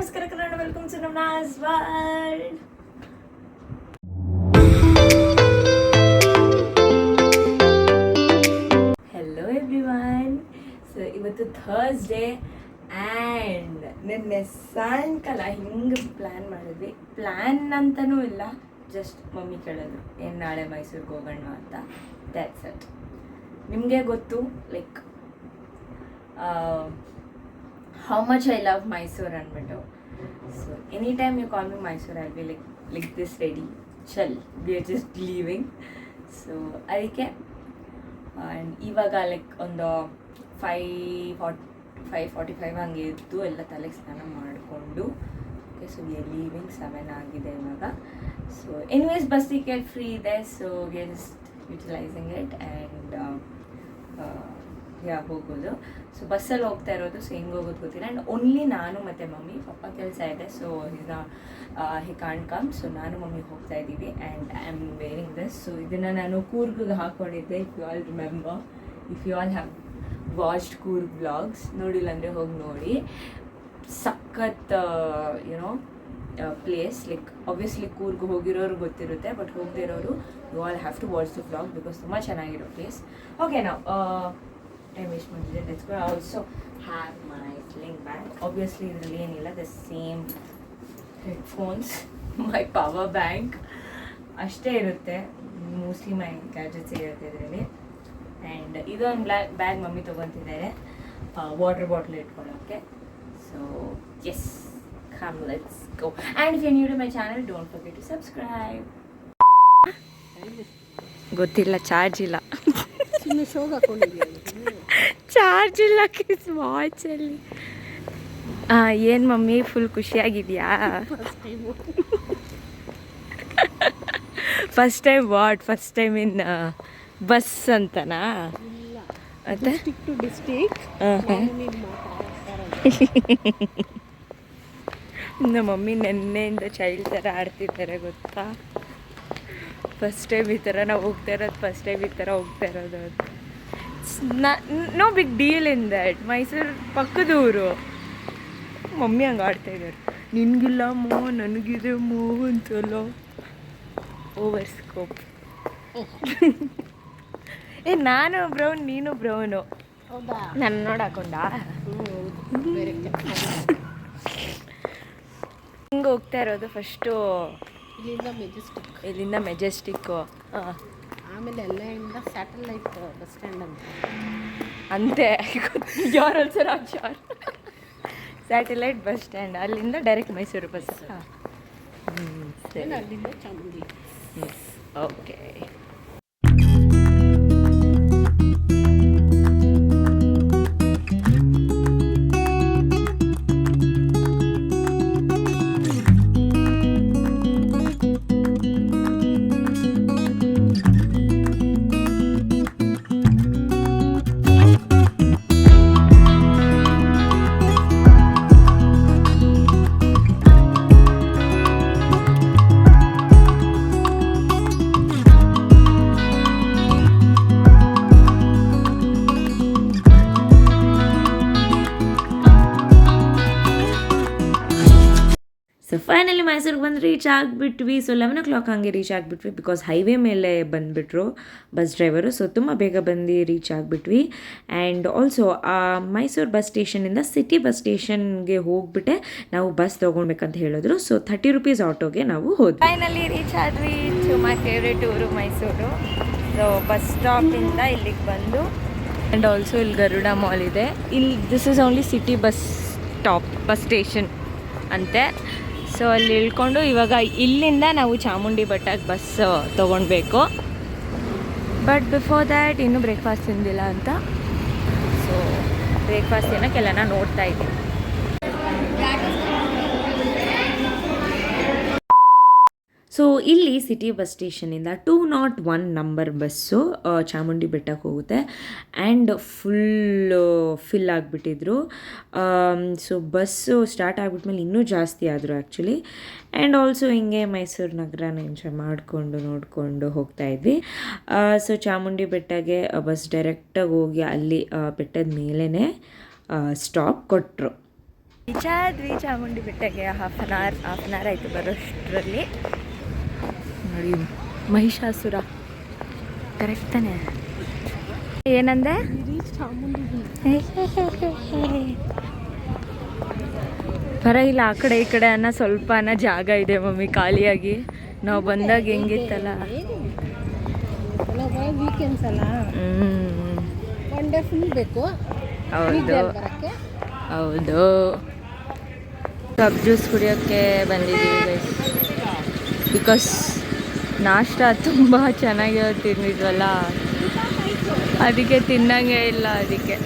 ನಮಸ್ಕಾರ, Kannada welcome to ನಮ್ನಾಸ್ world hello everyone so ಇವತ್ತು Thursday and ನಿನ್ನೆ ಸಾಯಂಕಾಲ ಹಿಂಗೆ ಪ್ಲ್ಯಾನ್ ಮಾಡಿದ್ವಿ. ಪ್ಲ್ಯಾನ್ ಅಂತನೂ ಇಲ್ಲ ಜಸ್ಟ್ ಮಮ್ಮಿ ಕೇಳಿದ್ರು, ಏನು ನಾಳೆ ಮೈಸೂರಿಗೆ ಹೋಗೋಣ ಅಂತ? ದ್ಯಾಟ್ಸ್ ಇಟ್ ನಿಮಗೆ ಗೊತ್ತು like how much I love Mysuru ಅಂದ್ಬಿಟ್ಟು. So any time you call me Mysuru I be like like this ready ಚಲ್ we are just leaving so ಅದಕ್ಕೆ ಆ್ಯಂಡ್ ಇವಾಗ ಲೈಕ್ ಒಂದು ಫೈ ಫಾರ್ಟ್ ಫೈವ್ ಫಾರ್ಟಿ ಫೈವ್ ಹಂಗೆ ಇದ್ದು ಎಲ್ಲ ತಲೆಗೆ ಸ್ನಾನ ಮಾಡಿಕೊಂಡು okay so we are leaving seven ಆಗಿದೆ ಇವಾಗ. ಸೊ ಎನಿವೇಸ್ ಟಿಕೆಟ್ ಫ್ರೀ ಇದೆ so we are just utilising it and yeah ಹೋಗೋದು ಸೊ ಬಸ್ಸಲ್ಲಿ ಹೋಗ್ತಾ ಇರೋದು ಸೊ ಹೆಂಗೆ ಹೋಗೋದು ಗೊತ್ತಿಲ್ಲ. ಆ್ಯಂಡ್ ಓನ್ಲಿ ನಾನು ಮತ್ತು ಮಮ್ಮಿ, ಪಪ್ಪ ಕೆಲಸ ಇದೆ. ಸೊ ಈಗ ಹಿ ಕಾಣ್ ಕಮ್ ಸೊ ನಾನು ಮಮ್ಮಿ ಹೋಗ್ತಾ ಇದ್ದೀವಿ. And I am wearing this so ಇದನ್ನು ನಾನು ಕೂರ್ಗಿಗೆ ಹಾಕ್ಕೊಂಡಿದ್ದೆ if you all remember if you all have watched Coorg blogs ನೋಡಿಲ್ಲ ಅಂದರೆ ಹೋಗಿ ನೋಡಿ. ಸಖತ್ you know place like obviously Coorg ಹೋಗಿರೋರು ಗೊತ್ತಿರುತ್ತೆ ಬಟ್ ಹೋಗದೇ ಇರೋರು you all have to watch the blog because ತುಂಬ ಚೆನ್ನಾಗಿರೋ ಪ್ಲೇಸ್ ಓಕೆ ನಾವು ಟೈಮ್ ವೇಸ್ಟ್ ಮಾಡಿದ್ರೆ let's go also have my sling bag obviously ಇದರಲ್ಲಿ ಏನಿಲ್ಲ the same headphones my power bank ಅಷ್ಟೇ ಇರುತ್ತೆ. ಮೋಸ್ಟ್ಲಿ ಮೈ ಗ್ಯಾಜೆಟ್ಸ್ ಇರುತ್ತೆ ಇದರಲ್ಲಿ. ಆ್ಯಂಡ್ ಇದೊಂದು ಬ್ಲ್ಯಾಕ್ ಬ್ಯಾಗ್ ಮಮ್ಮಿ ತೊಗೊತಿದ್ದಾರೆ. Water bottle ಇಟ್ಕೊಳ್ಳೋಕ್ಕೆ so yes come let's go and if you new to my channel don't forget to subscribe ಗೊತ್ತಿಲ್ಲ charge ಇಲ್ಲ. ಚಿನ್ನ ಶೋಗ ಹಾಕೊಂಡಿದ್ಯಾ ಚಾರ್ಜ್ ಇಲ್ಲ ಕಿಸ್ ವಾಚಲ್ಲಿ ಏನು mummy full ಖುಷಿಯಾಗಿದೆಯಾ? First time what first time in bus ಅಂತನಾ? ಮತ್ತೆ? ನಮ್ಮ ಮಮ್ಮಿ ನೆನ್ನೆಯಿಂದ ಚೈಲ್ಡ್ ಥರ ಆಡ್ತಿದ್ದಾರೆ ಗೊತ್ತಾ? ಫಸ್ಟ್ ಟೈಮ್ ಈ ಥರ ನಾವು ಹೋಗ್ತಾ ಇರೋದು ಫಸ್ಟ್ ಟೈಮ್ ಈ ಥರ ಹೋಗ್ತಾ ಇರೋದು no big deal in that Mysuru ಪಕ್ಕದ ಊರು ಮಮ್ಮಿ ಹಂಗೆ ಆಡ್ತಾ ಇದ್ದಾರೆ ನಿನಗಿಲ್ಲ ಮೋ ನನಗಿದೆ ಮೋ ಅಂತಲ್ಲ ಓವರ್ ಸ್ಕೋಪ್ ಏ ನಾನು ಬ್ರೌನ್ ನೀನು ಬ್ರೌನು ನನ್ನ ನೋಡಿ ಹಾಕೊಂಡಾ ಹ್ಞೂ ಹೌದು ಬೇರೆ ಹಿಂಗೆ ಹೋಗ್ತಾ ಇರೋದು ಫಸ್ಟು ಇಲ್ಲಿಂದ ಮೆಜೆಸ್ಟಿಕ್ ಇಲ್ಲಿಂದ ಮೆಜೆಸ್ಟಿಕ್ಕು ಆಮೇಲೆ ಅಲ್ಲಿಂದ ಸ್ಯಾಟಲೈಟ್ ಬಸ್ ಸ್ಟ್ಯಾಂಡ್ ಅಂತ. ಅಂತೆ ಯಾರು sir not sure satellite bus stand ಅಲ್ಲಿಂದ ಡೈರೆಕ್ಟ್ ಮೈಸೂರು ಬಸ್. ಸರಿ. ಅಲ್ಲಿಂದ ಚಾಮುಂಡಿ? ಓಕೆ ಮೈಸೂರಿಗೆ ಬಂದು ರೀಚ್ ಆಗಿಬಿಟ್ವಿ. ಸೊ ಲೆವೆನ್ ಓ ಕ್ಲಾಕ್ ಹಂಗೆ ರೀಚ್ ಆಗಿಬಿಟ್ವಿ ಬಿಕಾಸ್ ಹೈವೇ ಮೇಲೆ ಬಂದುಬಿಟ್ರು ಬಸ್ ಡ್ರೈವರು ಸೊ ತುಂಬ ಬೇಗ ಬಂದು ರೀಚ್ ಆಗಿಬಿಟ್ವಿ. ಆ್ಯಂಡ್ ಆಲ್ಸೋ ಮೈಸೂರು ಬಸ್ ಸ್ಟೇಷನಿಂದ ಸಿಟಿ ಬಸ್ ಸ್ಟೇಷನ್ಗೆ ಹೋಗ್ಬಿಟ್ಟೆ. ನಾವು ಬಸ್ ತೊಗೊಳ್ಬೇಕಂತ ಹೇಳಿದ್ರು. ಸೊ ಥರ್ಟಿ ರುಪೀಸ್ ಆಟೋಗೆ ನಾವು ಹೋದ್ವಿ. ಫೈನಲಿ ರೀಚ್ ಆದ್ವಿ ಟು ಮೈ ಫೇವ್ರೇಟ್ ಊರು ಮೈಸೂರು ಸೊ ಬಸ್ ಸ್ಟಾಪಿಂದ ಇಲ್ಲಿಗೆ ಬಂದು. ಆ್ಯಂಡ್ ಆಲ್ಸೋ ಇಲ್ಲಿ ಗರುಡ ಮಾಲ್ ಇದೆ. ಇಲ್ಲಿ this is only city bus stop bus station ಅಂತೆ. ಸೊ ಅಲ್ಲಿ ಇಳ್ಕೊಂಡು ಇವಾಗ ಇಲ್ಲಿಂದ ನಾವು ಚಾಮುಂಡಿ ಬೆಟ್ಟಕ್ಕೆ ಬಸ್ ತೊಗೊಳ್ಬೇಕು ಬಟ್ ಬಿಫೋರ್ ದ್ಯಾಟ್ ಇನ್ನೂ ಬ್ರೇಕ್ಫಾಸ್ಟ್ ತಿಂದಿಲ್ಲ ಅಂತ. ಸೊ ಬ್ರೇಕ್ಫಾಸ್ಟ್ ತಿನ್ನೋಕ್ಕೆಲ್ಲನ ನೋಡ್ತಾ ಇದ್ದೀನಿ. ಸೊ ಇಲ್ಲಿ city bus ಸ್ಟೇಷನಿಂದ two not one number bus Chamundi ಬೆಟ್ಟಕ್ಕೆ ಹೋಗುತ್ತೆ. ಆ್ಯಂಡ್ ಫುಲ್ ಫಿಲ್ ಆಗಿಬಿಟ್ಟಿದ್ರು. ಸೊ ಬಸ್ಸು ಸ್ಟಾರ್ಟ್ ಆಗಿಬಿಟ್ಮೇಲೆ ಇನ್ನೂ ಜಾಸ್ತಿ ಆದರು ಆ್ಯಕ್ಚುಲಿ ಆ್ಯಂಡ್ ಆಲ್ಸೋ ಹಿಂಗೆ ಮೈಸೂರು ನಗರನ ಎಂಜಾಯ್ ಮಾಡಿಕೊಂಡು, ನೋಡಿಕೊಂಡು ಹೋಗ್ತಾ ಇದ್ವಿ. ಸೊ ಚಾಮುಂಡಿ ಬೆಟ್ಟಗೆ ಬಸ್ ಡೈರೆಕ್ಟಾಗಿ ಹೋಗಿ ಅಲ್ಲಿ ಬೆಟ್ಟದ ಮೇಲೇ ಸ್ಟಾಪ್ ಕೊಟ್ಟರು ಆದ್ವಿ Chamundi ಬೆಟ್ಟಗೆ half an hour half an hour ಆಯಿತು ಬರೋಷ್ಟರಲ್ಲಿ. ನೋಡಿ ಮಹಿಷಾಸುರ. ಕರೆಕ್ಟ್ ತಾನೆ? ಏನಂದೆ? ಪರವಾಗಿಲ್ಲ ಆ ಕಡೆ ಈ ಕಡೆ ಅನ್ನೋ ಸ್ವಲ್ಪನ ಜಾಗ ಇದೆ ಮಮ್ಮಿ ಖಾಲಿಯಾಗಿ. ನಾವು ಬಂದಾಗ ಹೆಂಗಿತ್ತಲ್ಲ? ಹೌದು. ಹೌದು. ಕಪ್ ಜ್ಯೂಸ್ ಕುಡಿಯೋಕ್ಕೆ ಬಂದಿದ್ದೀವಿ ಬಿಕಾಸ್ ನಾಷ್ಟ ತುಂಬ ಚೆನ್ನಾಗಿರೋ ತಿಂದಿದ್ವಲ್ಲ? ಅದಕ್ಕೆ ತಿನ್ನಂಗೆ ಇಲ್ಲ ಅದಕ್ಕೆ.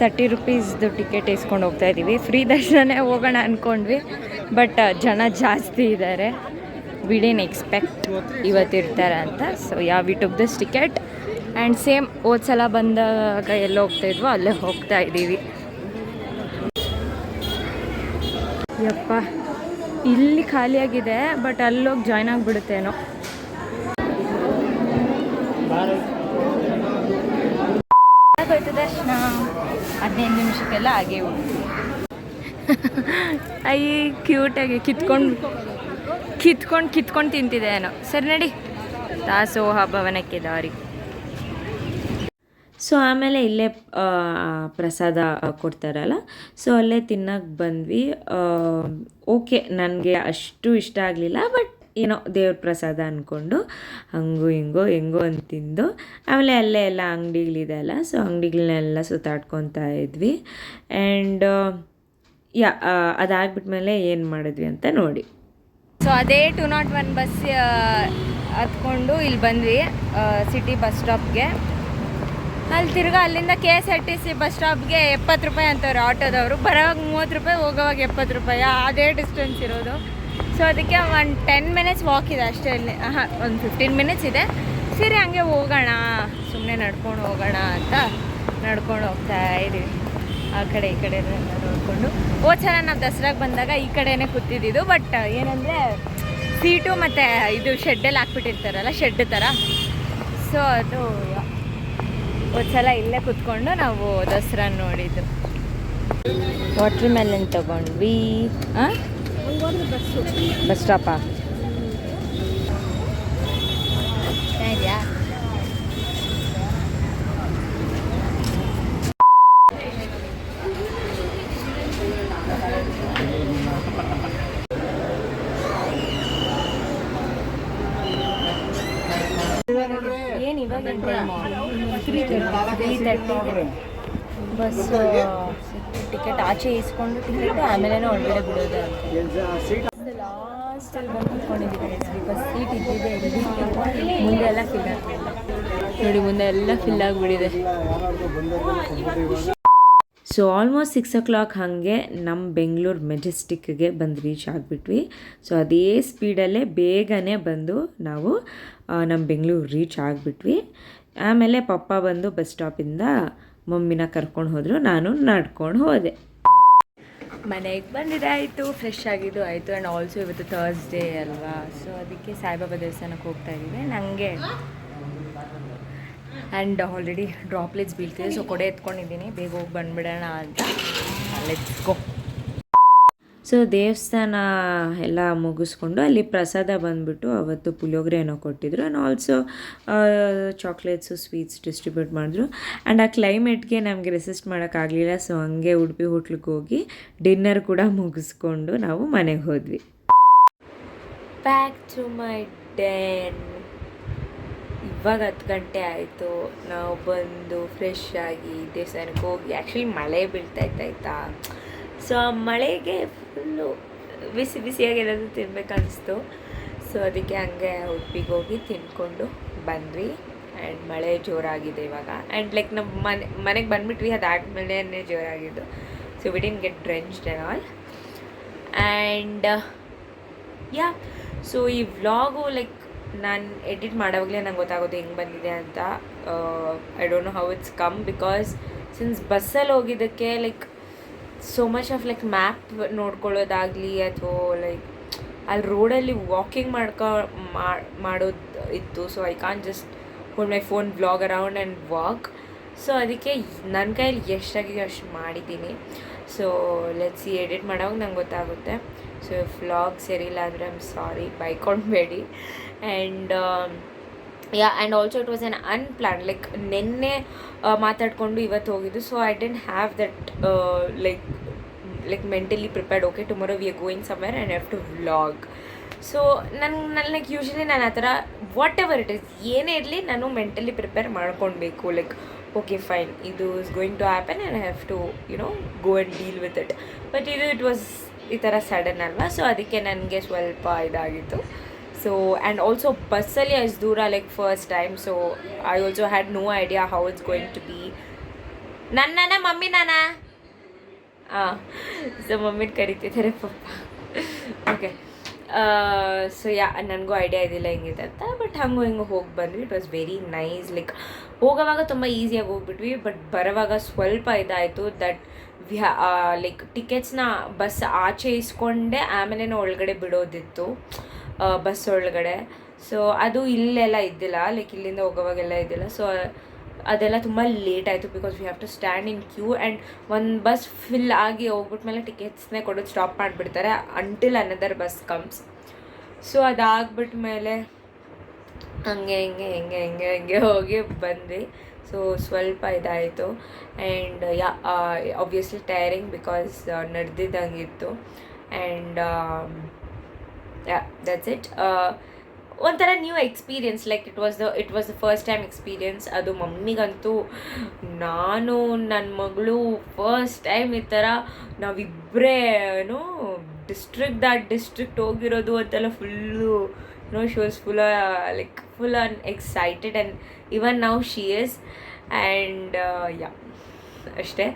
ತರ್ಟಿ ರುಪೀಸ್ದು ಟಿಕೆಟ್ ಇಸ್ಕೊಂಡು ಹೋಗ್ತಾ ಇದ್ದೀವಿ. ಫ್ರೀ ದರ್ಶನನೇ ಹೋಗೋಣ ಅಂದ್ಕೊಂಡ್ವಿ ಬಟ್ ಜನ ಜಾಸ್ತಿ ಇದ್ದಾರೆ ವಿಡಿನ್ ಎಕ್ಸ್ಪೆಕ್ಟ್ ಇವತ್ತು ಇರ್ತಾರೆ ಅಂತ. So yeah we took this ticket and same ಹೋದ ಸಲ ಬಂದಾಗ ಎಲ್ಲ ಹೋಗ್ತಾಯಿದ್ವೋ ಅಲ್ಲೇ ಹೋಗ್ತಾ ಇದ್ದೀವಿ. ಯಪ್ಪ ಇಲ್ಲಿ ಖಾಲಿಯಾಗಿದೆ ಬಟ್ ಅಲ್ಲೋಗಿ ಜಾಯ್ನ್ ಆಗಿಬಿಡುತ್ತೇನೋ. ಹೋಯ್ತು ದರ್ಶನ. ಹದಿನೈದು ನಿಮಿಷಕ್ಕೆಲ್ಲ ಹಾಗೆ ಅಯ್ಯ ಕ್ಯೂಟಾಗಿ ಕಿತ್ಕೊಂಡು ಕಿತ್ಕೊಂಡು ಕಿತ್ಕೊಂಡು ತಿಂತಿದೆ ಏನೋ. ಸರಿ ನಡಿ. ದಾಸೋಹ ಭವನಕ್ಕೆ ದಾರಿ. ಸೊ ಆಮೇಲೆ ಇಲ್ಲೇ ಪ್ರಸಾದ ಕೊಡ್ತಾರಲ್ಲ. ಸೊ ಅಲ್ಲೇ ತಿನ್ನಕ್ಕೆ ಬಂದ್ವಿ. ಓಕೆ, ನನಗೆ ಅಷ್ಟು ಇಷ್ಟ ಆಗಲಿಲ್ಲ, ಬಟ್ ಏನೋ ದೇವ್ರ ಪ್ರಸಾದ ಅಂದ್ಕೊಂಡು ಹಂಗು ಹಿಂಗೋ ಹೆಂಗೋ ಅಂತ ತಿಂದು, ಆಮೇಲೆ ಅಲ್ಲೇ ಎಲ್ಲ ಅಂಗಡಿಗಳಿದೆ ಅಲ್ಲ ಸೊ ಅಂಗಡಿಗಳನ್ನೆಲ್ಲ ಸುತ್ತಾಡ್ಕೊತಾ ಇದ್ವಿ. ಆ್ಯಂಡ್ ಯಾ ಅದಾಗ್ಬಿಟ್ಮೇಲೆ ಏನು ಮಾಡಿದ್ವಿ ಅಂತ ನೋಡಿ. ಸೊ ಅದೇ ಟು ನಾಟ್ ಒನ್ ಬಸ್ ಹತ್ಕೊಂಡು ಇಲ್ಲಿ ಬಂದ್ವಿ ಸಿಟಿ ಬಸ್ ಸ್ಟಾಪ್ಗೆ ಅಲ್ಲಿ ತಿರ್ಗಾ ಅಲ್ಲಿಂದ K S R T C bus ಸ್ಟಾಪ್ಗೆ ಎಪ್ಪತ್ತು ರೂಪಾಯಿ ಅಂತವ್ರೆ ಆಟೋದವರು. ಬರೋವಾಗ ಮೂವತ್ತು ರೂಪಾಯಿ, ಹೋಗೋವಾಗ ಎಪ್ಪತ್ತು ರೂಪಾಯಿ. ಅದೇ ಡಿಸ್ಟೆನ್ಸ್ ಇರೋದು. ಸೊ ಅದಕ್ಕೆ ಒಂದು ಟೆನ್ ಮಿನಿಟ್ಸ್ ವಾಕ್ ಇದೆ ಅಷ್ಟೇ ಅಲ್ಲಿ. ಹಾಂ ಒಂದು ಫಿಫ್ಟೀನ್ ಮಿನಿಟ್ಸ್ ಇದೆ. ಸರಿ, ಹಂಗೆ ಹೋಗೋಣ. ಸುಮ್ಮನೆ ನಡ್ಕೊಂಡು ಹೋಗೋಣ ಅಂತ ನಡ್ಕೊಂಡು ಹೋಗ್ತಾ ಇದ್ದೀವಿ ಆ ಕಡೆ, ಈ ಕಡೆ ನೋಡಿಕೊಂಡು. ಸಲ ನಾವು ದಸರಾಗೆ ಬಂದಾಗ ಈ ಕಡೆನೇ ಕೂತಿದ್ದಿದ್ದು. ಬಟ್ ಏನಂದರೆ ಸೀಟು ಮತ್ತು ಇದು ಶೆಡ್ಡಲ್ಲಿ ಹಾಕ್ಬಿಟ್ಟಿರ್ತಾರಲ್ಲ ಶೆಡ್ ಥರ ಸೊ ಅದು ಒಂದು ಸಲ ಇಲ್ಲೇ ಕುತ್ಕೊಂಡು ನಾವು ದಸರಾ ನೋಡಿದ್ದು. ವಾಟ್ರ್ ಮೆಲನ್ ತಗೊಂಡ್ವಿ ಬಸ್ ಸ್ಟಾಪಾ ಏನು ಇವಾಗ ತ್ರೀ ಬಸ್ ಟಿಕೆಟ್ ಆಚೆ ಇಸ್ಕೊಂಡು ಟಿಕೆಟ್ ಆಮೇಲೆ ಒಳಗಡೆ ಬಿಡೋದು ಅಂತ. ಲಾಸ್ಟಲ್ಲಿ ಬಂದು ಕುತ್ಕೊಂಡಿದ್ದೀವಿ ಬಸ್ ಸೀಟ್ ಇದ್ದಿದೆ ಮುಂದೆ ಎಲ್ಲ ಫಿಲ್ ಆಗಿಲ್ಲ ನೋಡಿ ಮುಂದೆ ಎಲ್ಲ ಫಿಲ್ ಆಗಿಬಿಟ್ಟಿದೆ. So almost six o'clock ಹಾಗೆ ನಮ್ಮ ಬೆಂಗಳೂರು ಮೆಜೆಸ್ಟಿಕ್ಗೆ ಬಂದು ರೀಚ್ ಆಗಿಬಿಟ್ವಿ. ಸೊ ಅದೇ ಸ್ಪೀಡಲ್ಲೇ ಬೇಗನೆ ಬಂದು ನಾವು ನಮ್ಮ ಬೆಂಗಳೂರು ರೀಚ್ ಆಗಿಬಿಟ್ವಿ. ಆಮೇಲೆ ಪಪ್ಪ ಬಂದು ಬಸ್ ಸ್ಟಾಪಿಂದ ಮಮ್ಮಿನ ಕರ್ಕೊಂಡು ಹೋದರು, ನಾನು ನಡ್ಕೊಂಡು ಹೋದೆ. ಮನೆಗೆ ಬಂದಿದೆ, ಆಯಿತು ಫ್ರೆಶ್ ಆಗಿದ್ದು ಆಯಿತು. ಆ್ಯಂಡ್ ಆಲ್ಸೋ ಇವತ್ತು ಥರ್ಸ್ಡೇ ಅಲ್ವಾ? ಸೊ ಅದಕ್ಕೆ ಸಾಯಿಬಾಬಾ ದೇವಸ್ಥಾನಕ್ಕೆ ಹೋಗ್ತಾ ಇದ್ದೀವಿ. ನನಗೆ ಆ್ಯಂಡ್ ಆಲ್ರೆಡಿ ಡ್ರಾಪ್ಲೆಟ್ಸ್ ಬೀಳ್ತಿದೆ. ಸೊ ಕೊಡೆ ಎತ್ಕೊಂಡಿದ್ದೀನಿ. ಬೇಗ ಹೋಗಿ ಬಂದುಬಿಡೋಣ ಅಂತ. ಲೆಟ್ಸ್ ಗೋ ಸೊ ದೇವಸ್ಥಾನ ಎಲ್ಲ ಮುಗಿಸ್ಕೊಂಡು ಅಲ್ಲಿ ಪ್ರಸಾದ ಬಂದುಬಿಟ್ಟು ಅವತ್ತು ಪುಳಿಯೋಗರೆ ಏನೋ ಕೊಟ್ಟಿದ್ರು and also chocolates sweets distribute ಮಾಡಿದ್ರು. ಆ್ಯಂಡ್ ಆ ಕ್ಲೈಮೇಟ್ಗೆ ನಮಗೆ ರೆಸಿಸ್ಟ್ ಮಾಡೋಕ್ಕಾಗಲಿಲ್ಲ ಸೊ ಹಂಗೆ ಉಡುಪಿ ಹೋಟ್ಲಿಗೆ ಹೋಗಿ ಡಿನ್ನರ್ ಕೂಡ ಮುಗಿಸ್ಕೊಂಡು ನಾವು ಮನೆಗೆ ಹೋದ್ವಿ. ಬ್ಯಾಕ್ ಟು ಮೈ ಡೆನ್ ಇವಾಗ ಹತ್ತು ಗಂಟೆ ಆಯಿತು. ನಾವು ಬಂದು ಫ್ರೆಶ್ ಆಗಿ ದೇವಸ್ಥಾನಕ್ಕೆ ಹೋಗಿ. ಆ್ಯಕ್ಚುಲಿ ಮಳೆ ಬೀಳ್ತಾ ಇತ್ತು, ಆಯಿತಾ? ಸೊ ಆ ಮಳೆಗೆ ಫುಲ್ಲು ಬಿಸಿ ಬಿಸಿಯಾಗಿ ಏನಾದರೂ ತಿನ್ಬೇಕನ್ನಿಸ್ತು. ಸೊ ಅದಕ್ಕೆ ಹಂಗೆ ಉಡುಪಿಗೆ ಹೋಗಿ ತಿನ್ಕೊಂಡು ಬಂದ್ವಿ. ಆ್ಯಂಡ್ ಮಳೆ ಜೋರಾಗಿದೆ ಇವಾಗ. ಆ್ಯಂಡ್ ಲೈಕ್ ನಮ್ಮ ಮನೆ, ಮನೆಗೆ ಬಂದುಬಿಟ್ವಿ ಅದಾದಮೇಲೆ ಜೋರಾಗಿದ್ದು. So we didn't get drenched and all and yeah so ಈ ವ್ಲಾಗು ಲೈಕ್ ನಾನು ಎಡಿಟ್ ಮಾಡೋವಾಗಲೇ ನಂಗೆ ಗೊತ್ತಾಗೋದು ಹೆಂಗೆ ಬಂದಿದೆ ಅಂತ. I don't know how it's come because since ಬಸ್ಸಲ್ಲಿ ಹೋಗಿದ್ದಕ್ಕೆ like so much of like map ನೋಡ್ಕೊಳ್ಳೋದಾಗಲಿ ಅಥವಾ ಲೈಕ್ ಅಲ್ಲಿ ರೋಡಲ್ಲಿ ವಾಕಿಂಗ್ ಮಾಡ್ಕೊ ಮಾಡೋದು ಇತ್ತು. So I can just hold my phone blog around and walk so ಅದಕ್ಕೆ ನನ್ನ ಕೈಯಲ್ಲಿ ಎಷ್ಟಾಗಿದೆ ಅಷ್ಟು ಮಾಡಿದ್ದೀನಿ. ಸೊ ಲೆಟ್ಸಿ ಎಡಿಟ್ ಮಾಡೋವಾಗ ನಂಗೆ ಗೊತ್ತಾಗುತ್ತೆ. ಸೊ ಫ್ಲಾಗ್ ಸರಿಯಿಲ್ಲ ಅಂದರೆ I am sorry ಬೈಕೊಂಡ್ಬೇಡಿ and yeah and also it was an unplanned like ನಿನ್ನೆ ಮಾತಾಡಿಕೊಂಡು ಇವತ್ತು ಹೋಗಿದ್ದು. So I didn't have that like like mentally prepared okay tomorrow we are going somewhere and have to vlog so ನನ್ನ ನನ್ನ like usually ನಾನು ಆ ಥರ what ever it is ಏನೇ ಇರಲಿ ನಾನು ಮೆಂಟಲಿ ಪ್ರಿಪೇರ್ ಮಾಡ್ಕೊಳ್ಬೇಕು. ಲೈಕ್ ಓಕೆ ಫೈನ್ ಇದು is going to happen and have to you know go and deal with it but ಇದು ಇಟ್ ವಾಸ್ ಈ ಥರ ಸಡನ್ ಅಲ್ವಾ? ಸೊ ಅದಕ್ಕೆ ನನಗೆ ಸ್ವಲ್ಪ ಇದಾಗಿತ್ತು. ಸೊ ಆ್ಯಂಡ್ ಆಲ್ಸೋ ಬಸ್ಸಲ್ಲಿ ಅಷ್ಟು ದೂರ like first time so I also had no idea how it's going to be ನನ್ನನ mummy ನಾನಾ ಹಾಂ ಸೊ ಮಮ್ಮಿನ ಕರಿತಿದ್ದಾರೆ ಪಪ್ಪ. ಓಕೆ ಸೊ ಯಾ ನನಗೂ ಐಡಿಯಾ ಇದಿಲ್ಲ ಹೆಂಗಿದೆ ಅಂತ ಬಟ್ ಹಂಗೂ ಹಿಂಗೆ ಹೋಗಿ ಬಂದ್ವಿ. It was very nice like ಹೋಗೋವಾಗ ತುಂಬ ಈಸಿಯಾಗಿ ಹೋಗ್ಬಿಟ್ವಿ ಬಟ್ ಬರೋವಾಗ ಸ್ವಲ್ಪ ಇದಾಯಿತು ದಟ್ ವ್ಯಾ ಲೈಕ್ ಟಿಕೆಟ್ಸ್ನ ಬಸ್ ಆಚೆ ಇಸ್ಕೊಂಡೆ ಆಮೇಲೆ ಒಳಗಡೆ ಬಿಡೋದಿತ್ತು. ಬಸ್ ಒಳಗಡೆ. ಸೊ ಅದು ಇಲ್ಲೆಲ್ಲ ಇದ್ದಿಲ್ಲ ಲೈಕ್ ಇಲ್ಲಿಂದ ಹೋಗೋವಾಗೆಲ್ಲ ಇದ್ದಿಲ್ಲ. ಸೊ ಅದೆಲ್ಲ ತುಂಬ ಲೇಟ್ ಆಯಿತು because we have to stand in queue and ಒಂದು ಬಸ್ ಫಿಲ್ ಆಗಿ ಹೋಗ್ಬಿಟ್ಮೇಲೆ ಟಿಕೆಟ್ಸ್ನೇ ಕೊಡೋದು ಸ್ಟಾಪ್ ಮಾಡಿಬಿಡ್ತಾರೆ until another bus comes so ಅದಾಗ್ಬಿಟ್ಮೇಲೆ ಹಂಗೆ, ಹಿಂಗೆ ಹಿಂಗೆ ಹಿಂಗೆ ಹಿಂಗೆ ಹೋಗಿ ಬಂದ್ವಿ. ಸೊ ಸ್ವಲ್ಪ ಇದಾಯಿತು. And yeah obviously tiring because ನಡೆದಿದ್ದಂಗಿತ್ತು. And yeah that's it ಒಂಥರ new experience like it was the it was the first time experience ಅದು ಮಮ್ಮಿಗಂತೂ ನಾನು ನನ್ನ ಮಗಳು ಫಸ್ಟ್ ಟೈಮ್ ಈ ಥರ ನಾವಿಬ್ಬರೇ ಏನೋ ಡಿಸ್ಟ್ರಿಕ್ಟ್ ದಾಟ್ ಡಿಸ್ಟ್ರಿಕ್ಟ್ ಹೋಗಿರೋದು ಅಂತೆಲ್ಲ full no she full like full on excited and even ನಾವು ಶಿ ಇಸ್ ಆ್ಯಂಡ್ ಯಾ ಅಷ್ಟೇ.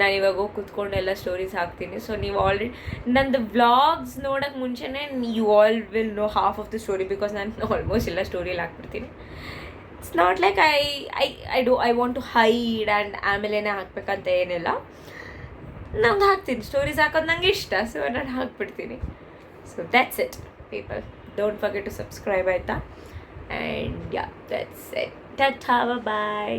ನಾನು ಇವಾಗ ಹೋಗಿ ಕೂತ್ಕೊಂಡು ಎಲ್ಲ ಸ್ಟೋರೀಸ್ ಹಾಕ್ತೀನಿ. ಸೊ ನೀವು ಆಲ್ರೆಡಿ ನಂದು ವ್ಲಾಗ್ಸ್ ನೋಡೋಕ್ಕೆ ಮುಂಚೆನೇ you all will know half of the story because ನಾನು ಆಲ್ಮೋಸ್ಟ್ ಎಲ್ಲ ಸ್ಟೋರಿಯಲ್ಲಿ ಹಾಕ್ಬಿಡ್ತೀನಿ. It's not like I I I do I want to hide and ಆಮೇಲೆ ಹಾಕ್ಬೇಕಂತ ಏನಿಲ್ಲ. ನಂಗೆ ಹಾಕ್ತೀನಿ. ಸ್ಟೋರೀಸ್ ಹಾಕೋದು ನಂಗೆ ಇಷ್ಟ. ಸೊ ನಾನು ಹಾಕ್ಬಿಡ್ತೀನಿ. So that's it people don't forget to subscribe ಆಯಿತಾ? And yeah that's it bye